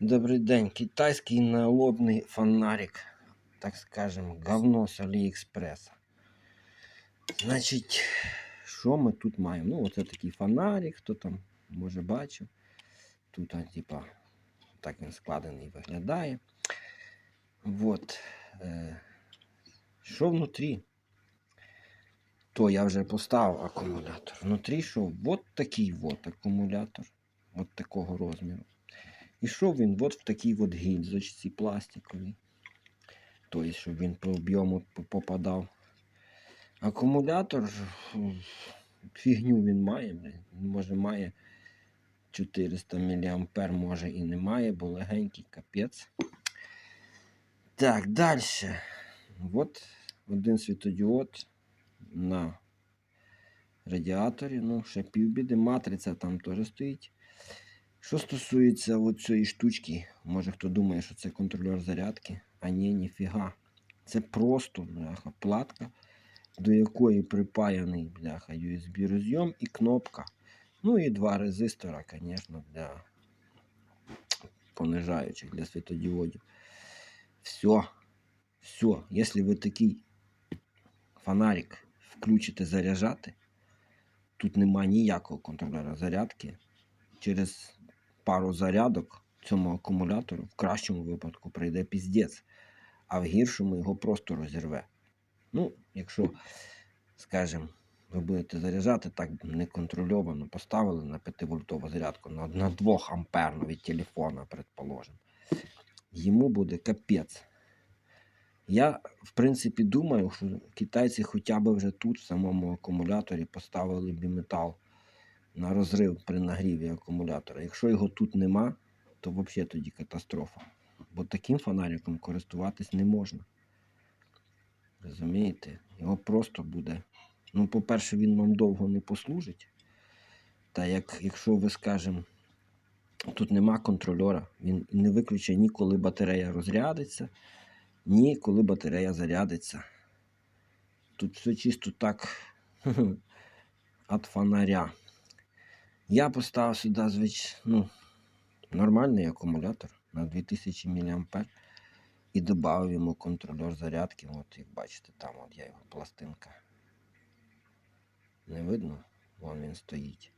Добрий день. Китайський налобний фонарик. Так скажем, говно з Аліекспреса. Значить, що ми тут маємо? Ну, оце такий фонарик, хто там може бачив. Тут, а, типа, так він складений виглядає. Вот. Е, що внутрі? То я вже поставив акумулятор. Внутрі що? От такий от акумулятор. От такого розміру. Ішов він от в такій от гільзочці пластиковій. Тобто, щоб він по об'єму попадав. Акумулятор, фігню він має, може має 400 мА, може і не має, бо легенький капець. Так, далі. От один світодіод на радіаторі. Ну, ще півбіди. Матриця там теж стоїть. Що стосується цієї штучки, може хто думає, що це контролер зарядки, а ні, ніфіга. Це просто бляха, платка, до якої припаяний бляха, USB розйом і кнопка. Ну і два резистора, звісно, для понижаючих, для світодіодів. Все. Все. Якщо ви такий фонарик включите заряджати, тут нема ніякого контролера зарядки. Через пару зарядок цьому акумулятору в кращому випадку прийде піздець, а в гіршому його просто розірве. Ну, якщо, скажімо, ви будете заряджати так неконтрольовано, поставили на 5-вольтову зарядку на, на 2 амперну від телефона, предположимо, йому буде капець. Я, в принципі, думаю, що китайці хоча б вже тут, в самому акумуляторі, поставили біметал на розрив при нагріві акумулятора. Якщо його тут нема, то взагалі тоді катастрофа. Бо таким фонариком користуватись не можна. Розумієте? Його просто буде. Ну, по-перше, він вам довго не послужить. Та як, якщо ви скажемо, тут нема контрольора, він не виключить ні коли батарея розрядиться, ні коли батарея зарядиться. Тут все чисто так від фонаря. Я поставив сюди, звич... ну, нормальний акумулятор на 2000 мА і додав йому контролер зарядки. От як бачите, там от я його пластинка. Не видно? Вон він стоїть.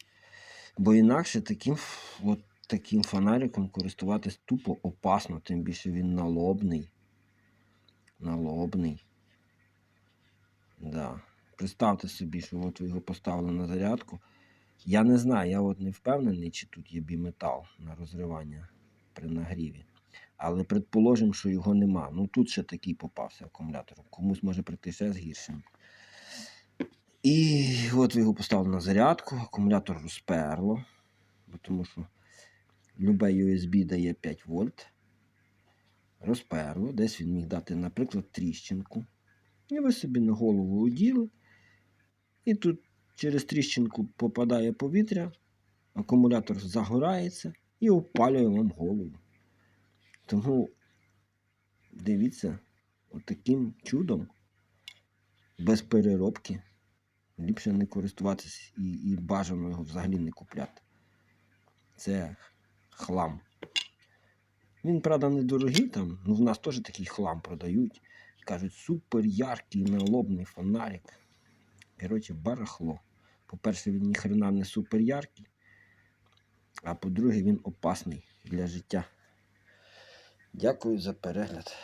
Бо інакше таким, от таким фонариком користуватись тупо опасно, тим більше він налобний. Налобний. Да. Представте собі, що от ви його поставили на зарядку. Я не знаю, я от не впевнений, чи тут є біметал на розривання при нагріві. Але предположимо, що його нема. Ну тут ще такий попався акумулятор. Комусь може прийти ще з гіршим. І от ви його поставили на зарядку, акумулятор розперло, бо тому що любе USB дає 5 вольт. Розперло, десь він міг дати, наприклад, тріщинку. І ви собі на голову оділи. І тут через тріщинку попадає повітря, акумулятор загорається і опалює вам голову. Тому дивіться, отаким чудом, без переробки, ліпше не користуватися і, і бажано його взагалі не купляти. Це хлам. Він, правда, недорогий там, ну в нас теж такий хлам продають. Кажуть, супер яркий налобний фонарик. Коротше, барахло. По-перше, він ніхрена не супер яркий, а по-друге, він опасний для життя. Дякую за перегляд.